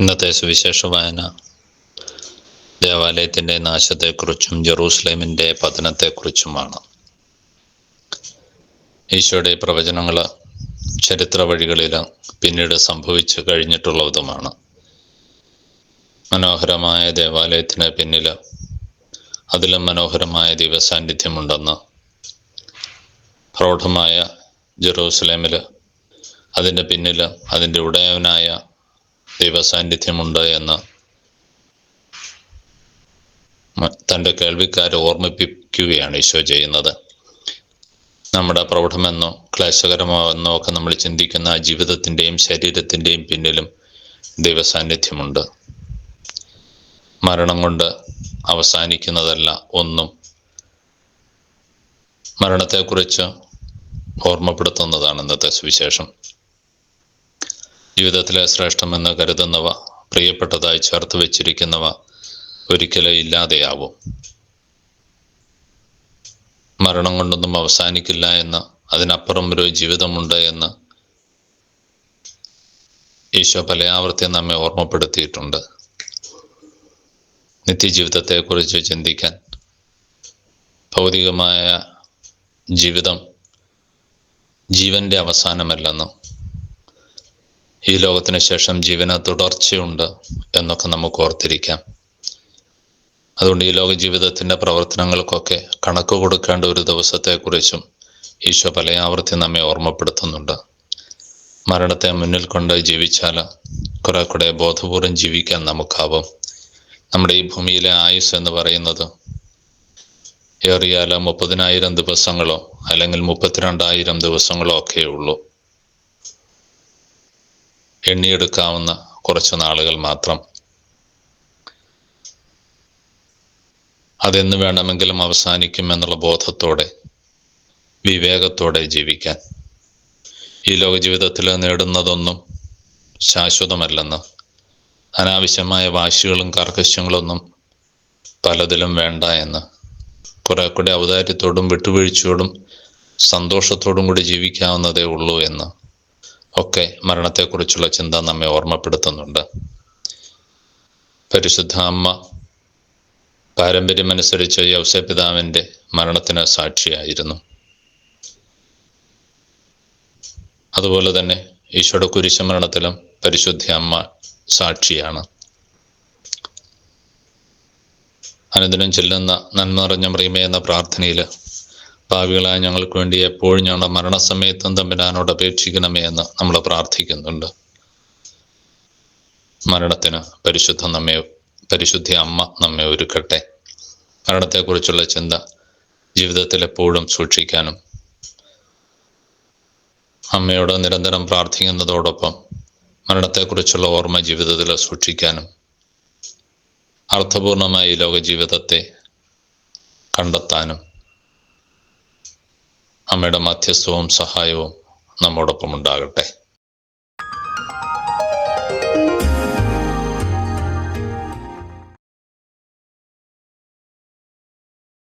ഇന്നത്തെ സുവിശേഷ വായന ദേവാലയത്തിന്റെ നാശത്തെക്കുറിച്ചും ജെറൂസലേമിന്റെ പതനത്തെക്കുറിച്ചുമാണ്. ഈശോയുടെ പ്രവചനങ്ങൾ ചരിത്ര വഴികളിൽ പിന്നീട് സംഭവിച്ചു കഴിഞ്ഞിട്ടുള്ളതുമാണ്. മനോഹരമായ ദേവാലയത്തിന് പിന്നിൽ അതിലും മനോഹരമായ ദൈവസാന്നിധ്യമുണ്ടെന്ന് പ്രൗഢമായ ജെറൂസലേമിൽ അതിന്റെ പിന്നിൽ അതിന്റെ ഉടയവനായ ദൈവസാന്നിധ്യമുണ്ട് എന്ന് തന്റെ കേൾവിക്കാരെ ഓർമ്മിപ്പിക്കുകയാണ് ഈശോ ചെയ്യുന്നത്. നമ്മുടെ പ്രൗഢമെന്നോ ക്ലേശകരമോ എന്നോ ഒക്കെ നമ്മൾ ചിന്തിക്കുന്ന ജീവിതത്തിന്റെയും ശരീരത്തിന്റെയും പിന്നിലും ദൈവസാന്നിധ്യമുണ്ട്. മരണം കൊണ്ട് അവസാനിക്കുന്നതല്ല ഒന്നും. മരണത്തെക്കുറിച്ച് ഓർമ്മപ്പെടുത്തുന്നതാണ് ഇന്നത്തെ സുവിശേഷം. ജീവിതത്തിലെ ശ്രേഷ്ഠമെന്ന് കരുതുന്നവ പ്രിയപ്പെട്ടതായി ചേർത്ത് വെച്ചിരിക്കുന്നവ ഒരിക്കലും ഇല്ലാതെയാവും. മരണം കൊണ്ടൊന്നും അവസാനിക്കില്ല എന്ന് അതിനപ്പുറം ഒരു ജീവിതമുണ്ട് എന്ന് ഈശോ പലയാവർത്തി നമ്മെ ഓർമ്മപ്പെടുത്തിയിട്ടുണ്ട്. നിത്യജീവിതത്തെക്കുറിച്ച് ചിന്തിക്കാൻ ഭൗതികമായ ജീവിതം ജീവന്റെ അവസാനമല്ലെന്നും ഈ ലോകത്തിന് ശേഷം ജീവന തുടർച്ചയുണ്ട് എന്നൊക്കെ നമുക്ക് ഓർത്തിരിക്കാം. അതുകൊണ്ട് ഈ ലോക ജീവിതത്തിന്റെ പ്രവർത്തനങ്ങൾക്കൊക്കെ കണക്ക് കൊടുക്കേണ്ട ഒരു ദിവസത്തെക്കുറിച്ചും ഈശോ പലയാവർത്തി നമ്മെ ഓർമ്മപ്പെടുത്തുന്നുണ്ട്. മരണത്തെ മുന്നിൽ കൊണ്ട് ജീവിച്ചാൽ കുറെ കൂടെ ബോധപൂർവം ജീവിക്കാൻ നമുക്കാവും. നമ്മുടെ ഈ ഭൂമിയിലെ ആയുസ് എന്ന് പറയുന്നത് ഏറിയാൽ മുപ്പതിനായിരം ദിവസങ്ങളോ അല്ലെങ്കിൽ മുപ്പത്തിരണ്ടായിരം ദിവസങ്ങളോ ഒക്കെ ഉള്ളൂ എണ്ണിയെടുക്കാവുന്ന കുറച്ച് നാളുകൾ മാത്രം. അതെന്ന് വേണമെങ്കിലും അവസാനിക്കും എന്നുള്ള ബോധത്തോടെ വിവേകത്തോടെ ജീവിക്കാൻ. ഈ ലോക ജീവിതത്തിൽ നേടുന്നതൊന്നും ശാശ്വതമല്ലെന്ന്. അനാവശ്യമായ വാശികളും കർക്കശ്യങ്ങളൊന്നും പലതിലും വേണ്ട എന്ന്. കുറെ കൂടെ ഔദാര്യത്തോടും വിട്ടുവീഴ്ചയോടും സന്തോഷത്തോടും കൂടി ജീവിക്കാവുന്നതേ ഉള്ളൂ എന്ന് ഒക്കെ മരണത്തെക്കുറിച്ചുള്ള ചിന്ത നമ്മെ ഓർമ്മപ്പെടുത്തുന്നുണ്ട്. പരിശുദ്ധ അമ്മ പാരമ്പര്യമനുസരിച്ച് യൗസപിതാവിന്റെ മരണത്തിന് സാക്ഷിയായിരുന്നു. അതുപോലെ തന്നെ ഈശോയുടെ കുരിശുമരണത്തിലും പരിശുദ്ധ അമ്മ സാക്ഷിയാണ്. അനുദിനം ചെല്ലുന്ന നന്മ നിറഞ്ഞ മറിയമേ എന്ന പ്രാർത്ഥനയിൽ ഭാവികളായ ഞങ്ങൾക്ക് വേണ്ടി എപ്പോഴും ഞങ്ങളുടെ മരണസമയത്തും തമ്മിലാനോട് അപേക്ഷിക്കണമേ എന്ന് നമ്മൾ പ്രാർത്ഥിക്കുന്നുണ്ട്. മരണത്തിന് പരിശുദ്ധ നമ്മെ പരിശുദ്ധി അമ്മ നമ്മെ ഒരുക്കട്ടെ. മരണത്തെക്കുറിച്ചുള്ള ചിന്ത ജീവിതത്തിൽ എപ്പോഴും സൂക്ഷിക്കാനും അമ്മയോട് നിരന്തരം പ്രാർത്ഥിക്കുന്നതോടൊപ്പം മരണത്തെക്കുറിച്ചുള്ള ഓർമ്മ ജീവിതത്തിൽ സൂക്ഷിക്കാനും അർത്ഥപൂർണമായ ഈ ലോക ജീവിതത്തെ കണ്ടെത്താനും അമ്മയുടെ മധ്യസ്ഥവും സഹായവും നമ്മോടൊപ്പം ഉണ്ടാകട്ടെ